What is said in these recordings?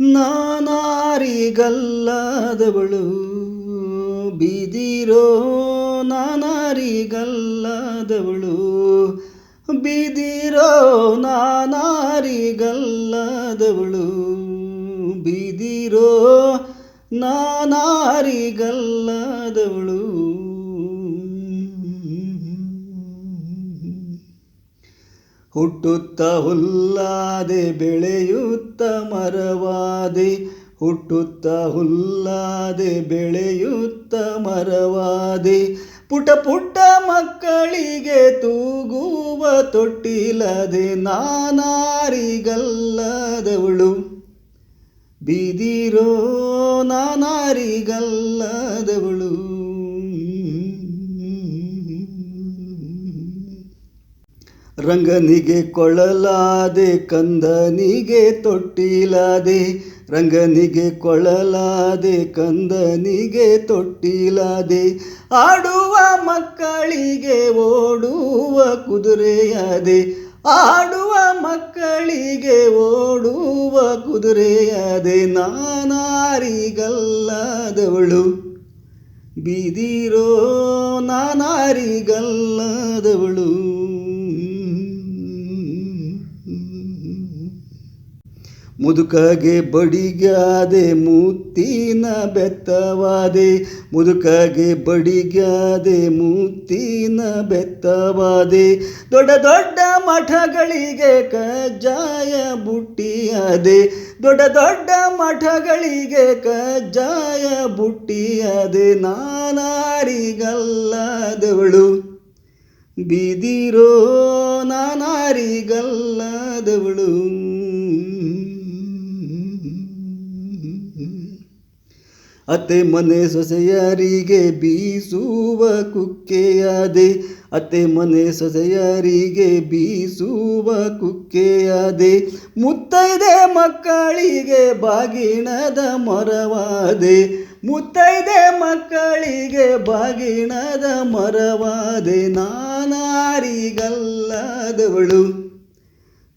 ನಾನಾರಿಗಲ್ಲದವಳು ಬಿದಿರೋ ನಾನಾರಿಗಲ್ಲದವಳು ಬಿದಿರೋ ನಾನಾರಿಗಲ್ಲದವಳು ಬಿದಿರೋ ನಾನಾರಿಗಲ್ಲದವಳು. ಹುಟ್ಟುತ್ತ ಹುಲ್ಲಾದೆ ಬೆಳೆಯುತ್ತ ಮರವಾದೆ, ಹುಟ್ಟುತ್ತ ಹುಲ್ಲಾದೆ ಬೆಳೆಯುತ್ತ ಮರವಾದೆ. ಪುಟ ಪುಟ್ಟ ಮಕ್ಕಳಿಗೆ ತೂಗುವ ತೊಟ್ಟಿಲ್ಲದೆ ನಾನಾರಿಗಲ್ಲದವಳು. ಬಿದಿರೋ ನಾನಾರಿಗಲ್ಲದವಳು. ರಂಗನಿಗೆ ಕೊಳಲಾದೆ, ಕಂದನಿಗೆ ತೊಟ್ಟಿಲಾದೆ. ರಂಗನಿಗೆ ಕೊಳಲಾದೆ, ಕಂದನಿಗೆ ತೊಟ್ಟಿಲಾದೆ. ಆಡುವ ಮಕ್ಕಳಿಗೆ ಓಡುವ ಕುದುರೆಯಾದೆ. ಆಡುವ ಮಕ್ಕಳಿಗೆ ಓಡುವ ಕುದುರೆಯಾದೆ. ನಾನಾರಿಗಲ್ಲದವಳು, ಬಿದಿರೋ ನಾನಾರಿಗಲ್ಲದವಳು. ಮುದುಕಗೆ ಬಡಿಗಾದೆ ಮುತ್ತಿನ ಬೆತ್ತವಾದೆ. ಮುದುಕಗೆ ಬಡಿಗಾದೆ ಮುತ್ತಿನ ಬೆತ್ತವಾದೆ. ದೊಡ್ಡ ದೊಡ್ಡ ಮಠಗಳಿಗೆ ಕಜ್ಜಾಯ ಬುಟ್ಟಿಯಾದೆ. ದೊಡ್ಡ ದೊಡ್ಡ ಮಠಗಳಿಗೆ ಕಜ್ಜಾಯ ಬುಟ್ಟಿಯಾದೆ. ನಾನಾರಿಗಲ್ಲದವಳು, ಬಿದಿರೋ ನಾನಾರಿಗಲ್ಲದವಳು. ಅತ್ತೆ ಮನೆ ಸೊಸೆಯರಿಗೆ ಬೀಸುವ ಕುಕ್ಕೆಯಾದೆ. ಅತ್ತೆ ಮನೆ ಸೊಸೆಯರಿಗೆ ಬೀಸುವ ಕುಕ್ಕೆಯಾದೆ. ಮುತ್ತೈದೆ ಮಕ್ಕಳಿಗೆ ಬಾಗಿಣದ ಮರವಾದೆ. ಮುತ್ತೈದೆ ಮಕ್ಕಳಿಗೆ ಬಾಗಿಣದ ಮರವಾದೆ. ನಾನಾರಿಗಲ್ಲದವಳು.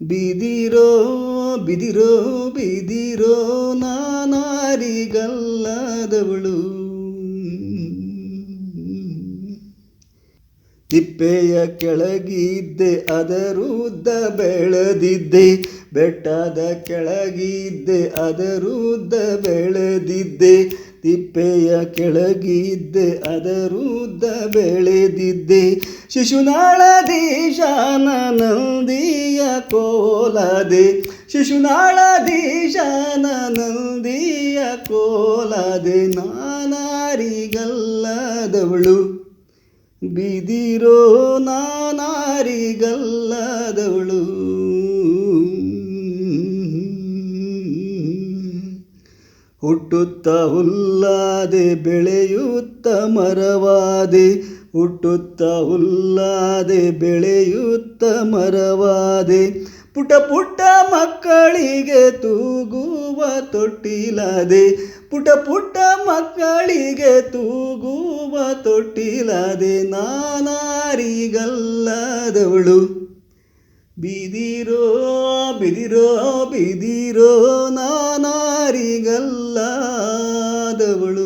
ಬಿದಿರೋ ಬಿದಿರೋ ಬಿದಿರೋ ನಾನಾರಿಗಲ್ಲದವಳು. ತಿಪ್ಪೆಯ ಕೆಳಗಿದ್ದೆ, ಅದರುದ್ದ ಬೆಳೆದಿದ್ದೆ. ಬೆಟ್ಟದ ಕೆಳಗಿದ್ದೆ, ಅದರುದ್ದ ಬೆಳೆದಿದ್ದೆ. ತಿಪ್ಪೆಯ ಕೆಳಗಿದ್ದೆ, ಅದರುದ್ದ ಬೆಳೆದಿದ್ದೆ. ಶಿಶುನಾಳದೀಶಾನ ನಂದಿಯ ಕೋಲದೆ. ಶಿಶುನಾಳದೀಶಾನ ನಂದಿಯ ಕೋಲದೆ. ನಾನಾರಿಗಲ್ಲದವಳು. ಬಿದಿರೋ ನಾನಾರಿಗಲ್ಲದವಳು. ಹುಟ್ಟುತ್ತ ಹುಲ್ಲಾದೆ ಬೆಳೆಯುತ್ತ ಮರವಾದೆ, ಹುಟ್ಟುತ್ತ ಹುಲ್ಲಾದೆ ಬೆಳೆಯುತ್ತ ಮರವಾದೆ. ಪುಟ ಪುಟ್ಟ ಮಕ್ಕಳಿಗೆ ತೂಗುವ ತೊಟ್ಟಿಲಾದೆ, ಪುಟ ಪುಟ್ಟ ಮಕ್ಕಳಿಗೆ ತೂಗುವ ತೊಟ್ಟಿಲಾದೆ, ನಾನಾರಿಗಲ್ಲದವಳು. ಬಿದಿರೋ ಬಿದಿರೋ ಬಿದಿರೋ ನಾನಾರಿಗಲ್ಲದವಳು